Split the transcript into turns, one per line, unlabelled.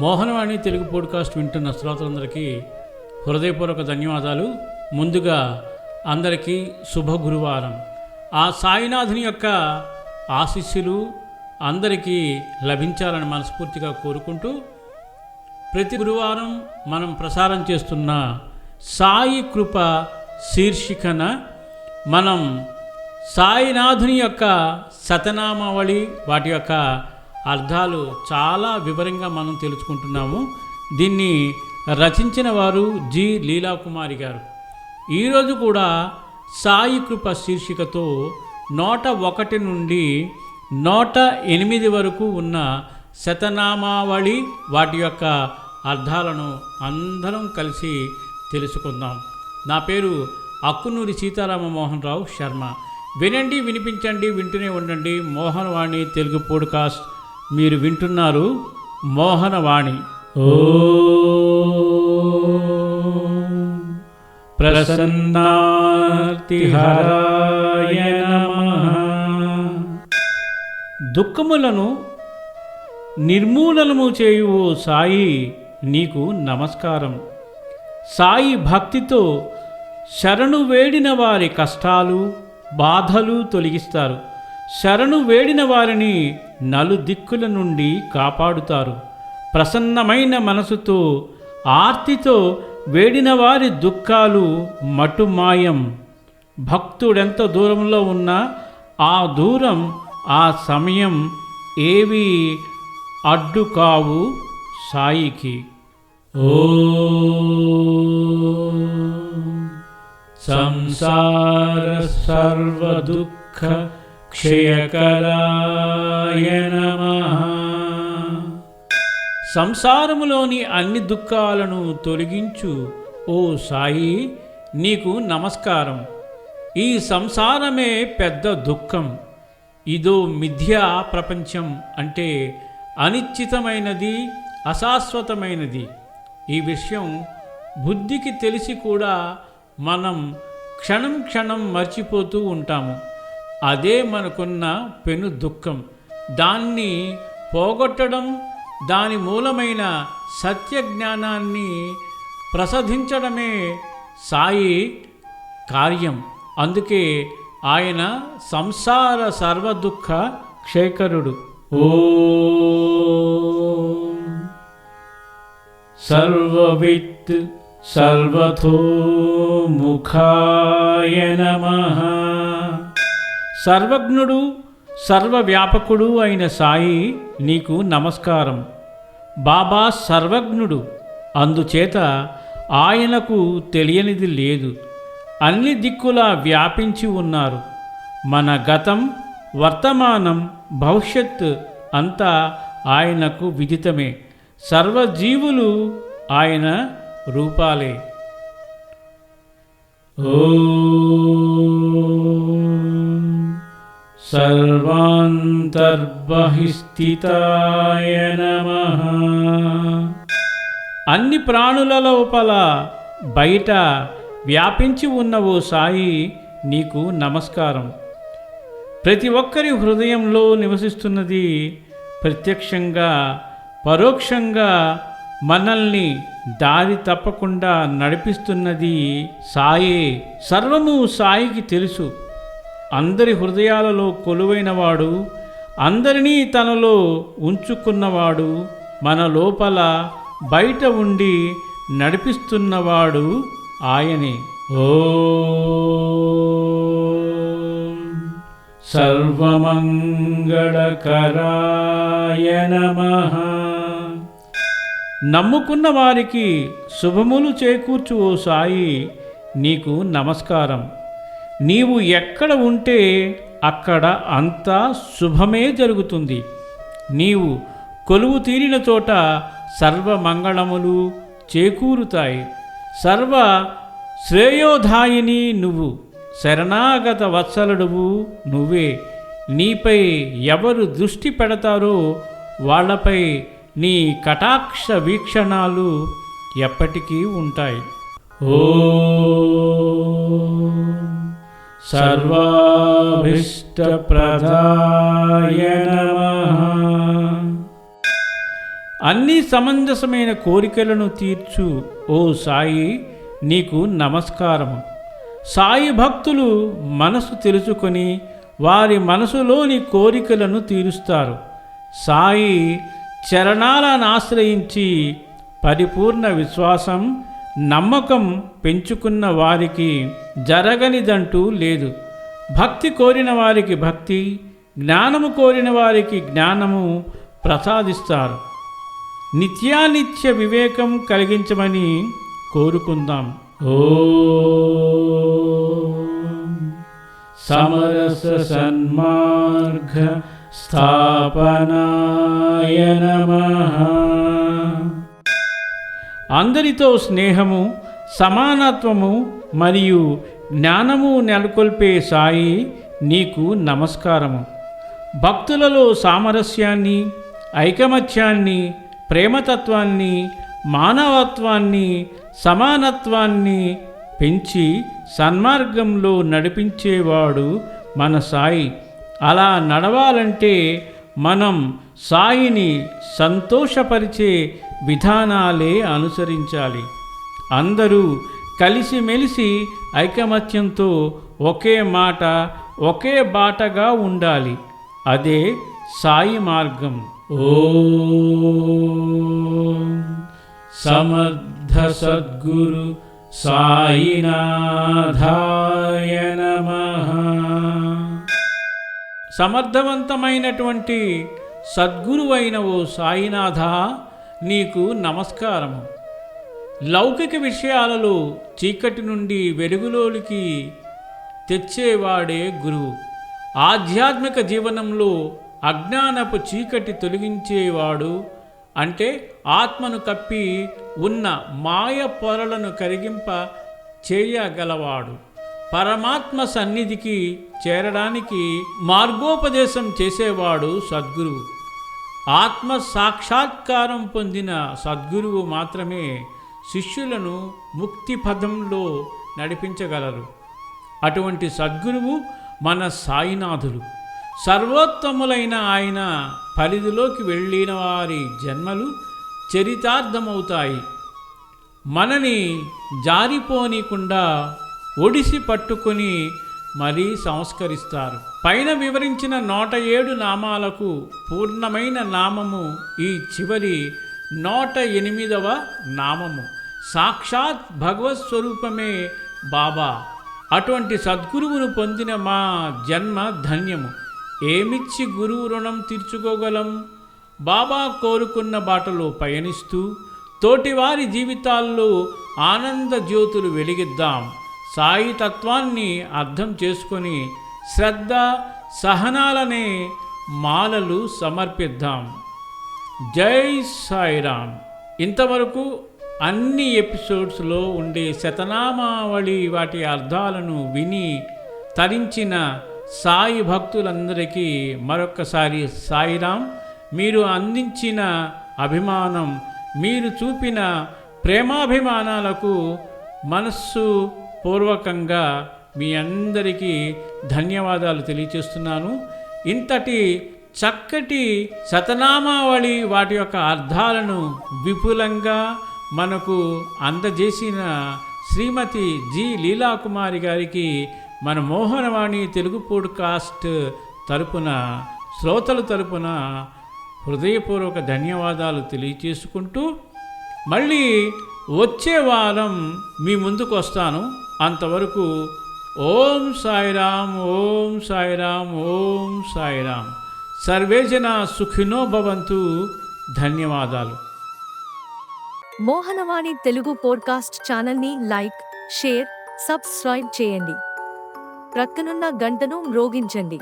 Mohanavani Telugu podcast వింటున్న శ్రోతలందరికీ హృదయపూర్వక ధన్యవాదాలు. ముందుగా అందరికీ శుభ గురువారం. ఆ సాయినాథుని యొక్క ఆశీస్సులు అందరికీ లభించాలని మనస్ఫూర్తిగా కోరుకుంటూ ప్రతి గురువారం మనం ప్రసారం చేస్తున్న సాయి కృప శీర్షికన మనం సాయినాథుని యొక్క శతనామావళి వాటి యొక్క అర్థాలు చాలా వివరంగా మనం తెలుసుకుంటున్నాము. దీన్ని రచించిన వారు జి. లీలాకుమారి గారు. ఈరోజు కూడా సాయి కృప శీర్షికతో నూట ఒకటి నుండి నూట ఎనిమిది వరకు ఉన్న శతనామావళి వాటి యొక్క అర్థాలను అందరం కలిసి తెలుసుకుందాం. నా పేరు అక్కునూరి సీతారామ మోహన్ రావు శర్మ. వినండి వినిపించండి వింటూనే ఉండండి. మోహనవాణి తెలుగు పోడ్కాస్ట్. మీరు వింటున్నారు మోహనవాణి. ఓ. ప్రసన్నార్తిహరాయ దుఃఖములను నిర్మూలనము చేయు ఓ సాయి నీకు నమస్కారం. సాయి భక్తితో శరణు వేడిన వారి కష్టాలు బాధలు తొలగిస్తారు. శరణు వేడిన వారిని నలుదిక్కుల నుండి కాపాడుతారు. ప్రసన్నమైన మనసుతో ఆర్తితో వేడిన వారి దుఃఖాలు మటుమాయం. భక్తుడెంత దూరంలో ఉన్నా ఆ దూరం ఆ సమయం ఏవి అడ్డు కావు సాయికి. ఓ సంసార సర్వ దుఃఖ క్షయకరాయ నమ. సంసారములోని అన్ని దుఃఖాలను తొలగించు. ఓ సాయి నీకు నమస్కారం. ఈ సంసారమే పెద్ద దుఃఖం. ఇదో మిథ్యా ప్రపంచం అంటే అనిశ్చితమైనది అశాశ్వతమైనది. ఈ విషయం బుద్ధికి తెలిసి కూడా మనం క్షణం క్షణం మర్చిపోతూ ఉంటాము. అదే మనకున్న పెను దుఃఖం. దాన్ని పోగొట్టడం దాని మూలమైన సత్య జ్ఞానాన్ని ప్రసాదించడమే సాయి కార్యం. అందుకే ఆయన సంసార సర్వదుఃఖ క్షేకరుడు ఓ సర్వవిత్ సర్వథో ముఖాయ నమః. సర్వజ్ఞుడు సర్వవ్యాపకుడు అయిన సాయి నీకు నమస్కారం. బాబా సర్వజ్ఞుడు అందుచేత ఆయనకు తెలియనిది లేదు. అన్ని దిక్కులా వ్యాపించి ఉన్నారు. మన గతం వర్తమానం భవిష్యత్ అంతా ఆయనకు విదితమే. సర్వజీవులు ఆయన రూపాలే. ఓ సర్వాంతర్బహిస్థితాయ నమ. అన్ని ప్రాణుల లోపల బయట వ్యాపించి ఉన్న ఓ సాయి నీకు నమస్కారం. ప్రతి ఒక్కరి హృదయంలో నివసిస్తున్నది ప్రత్యక్షంగా పరోక్షంగా మనల్ని దారి తప్పకుండా నడిపిస్తున్నది సాయే. సర్వము సాయికి తెలుసు. అందరి హృదయాలలో కొలువైనవాడు అందరినీ తనలో ఉంచుకున్నవాడు మన లోపల బయట ఉండి నడిపిస్తున్నవాడు ఆయనే. ఓ సర్వమంగళకరాయ నమ. నమ్ముకున్న వారికి శుభములు చేకూర్చు ఓ సాయి నీకు నమస్కారం. నీవు ఎక్కడ ఉంటే అక్కడ అంతా శుభమే జరుగుతుంది. నీవు కొలువు తీరిన చోట సర్వమంగళములు చేకూరుతాయి. సర్వ శ్రేయోధాయిని నువ్వు శరణాగత వత్సలుడువు నువ్వే. నీపై ఎవరు దృష్టి పెడతారో వాళ్ళపై నీ కటాక్ష వీక్షణాలు ఎప్పటికీ ఉంటాయి. ఓ సర్వాభిష్టప్రదాయ నమః అన్ని సమంజసమైన కోరికలను తీర్చు ఓ సాయి నీకు నమస్కారము. సాయి భక్తులు మనసు తెలుసుకొని వారి మనసులోని కోరికలను తీరుస్తారు. సాయి చరణాలను ఆశ్రయించి పరిపూర్ణ విశ్వాసం నమ్మకం పెంచుకున్న వారికి జరగనిదంటూ లేదు. భక్తి కోరిన వారికి భక్తి జ్ఞానము కోరిన వారికి జ్ఞానము ప్రసాదిస్తారు. నిత్యానిత్య వివేకం కలిగించమని కోరుకుందాం. ఓ సమరస సన్మార్గ స్థాపనాయ నమః. అందరితో స్నేహము సమానత్వము మరియు జ్ఞానము నెలకొల్పే సాయి నీకు నమస్కారము. భక్తులలో సామరస్యాన్ని ఐకమత్యాన్ని ప్రేమతత్వాన్ని మానవత్వాన్ని సమానత్వాన్ని పెంచి సన్మార్గంలో నడిపించేవాడు మన సాయి. అలా నడవాలంటే మనం సాయిని సంతోషపరిచే విధానాలే అనుసరించాలి. అందరూ కలిసిమెలిసి ఐకమత్యంతో ఒకే మాట ఒకే బాటగా ఉండాలి. అదే సాయి మార్గం. ఓ సమర్థ సద్గురు సాయినాథాయ నమః. సమర్థవంతమైనటువంటి సద్గురువైన ఓ సాయినాథ నీకు నమస్కారము. లౌకిక విషయాలలో చీకటి నుండి వెలుగులోనికి తెచ్చేవాడే గురువు. ఆధ్యాత్మిక జీవనంలో అజ్ఞానపు చీకటి తొలగించేవాడు అంటే ఆత్మను కప్పి ఉన్న మాయ పొరలను కరిగింప చేయగలవాడు పరమాత్మ సన్నిధికి చేరడానికి మార్గోపదేశం చేసేవాడు సద్గురువు. ఆత్మ సాక్షాత్కారం పొందిన సద్గురువు మాత్రమే శిష్యులను ముక్తి పదంలో నడిపించగలరు. అటువంటి సద్గురువు మన సాయినాథులు. సర్వోత్తములైన ఆయన పరిధిలోకి వెళ్ళిన వారి జన్మలు చరితార్థమవుతాయి. మనని జారిపోనీకుండా ఒడిసి పట్టుకొని మరీ సంస్కరిస్తారు. పైన వివరించిన నూట ఏడు నామాలకు పూర్ణమైన నామము ఈ చివరి నూట ఎనిమిదవ నామము. సాక్షాత్ భగవత్ స్వరూపమే బాబా. అటువంటి సద్గురువును పొందిన మా జన్మ ధన్యము. ఏమిచ్చి గురువు రుణం తీర్చుకోగలం? బాబా కోరుకున్న బాటలో పయనిస్తూ తోటివారి జీవితాల్లో ఆనంద జ్యోతులు వెలిగిద్దాం. సాయి తత్వాన్ని అర్థం చేసుకొని శ్రద్ధ సహనాలనే మాలలు సమర్పిద్దాం. జై సాయిరామ్. ఇంతవరకు అన్ని ఎపిసోడ్స్లో ఉండే శతనామావళి వాటి అర్థాలను విని తరించిన సాయి భక్తులందరికీ మరొక్కసారి సాయిరామ్. మీరు అందించిన అభిమానం మీరు చూపిన ప్రేమాభిమానాలకు మనస్సు పూర్వకంగా మీ అందరికీ ధన్యవాదాలు తెలియచేస్తున్నాను. ఇంతటి చక్కటి శతనామావళి వాటి యొక్క అర్థాలను విపులంగా మనకు అందజేసిన శ్రీమతి జి లీలాకుమారి గారికి మన మోహనవాణి తెలుగు పోడ్కాస్ట్ తరపున శ్రోతల తరపున హృదయపూర్వక ధన్యవాదాలు తెలియచేసుకుంటూ మళ్ళీ వచ్చే వారం మీ ముందుకు వస్తాను. అంతవరకు ఓం సాయిరామ్ ఓం సాయిరామ్ ఓం సాయిరామ్. సర్వేజన సుఖినో భవంతు. ధన్యవాదాలు.
మోహనవాణి తెలుగు పోడ్కాస్ట్ ఛానల్ని లైక్ షేర్ సబ్స్క్రైబ్ చేయండి. ప్రక్కనున్న గంటను మ్రోగించండి.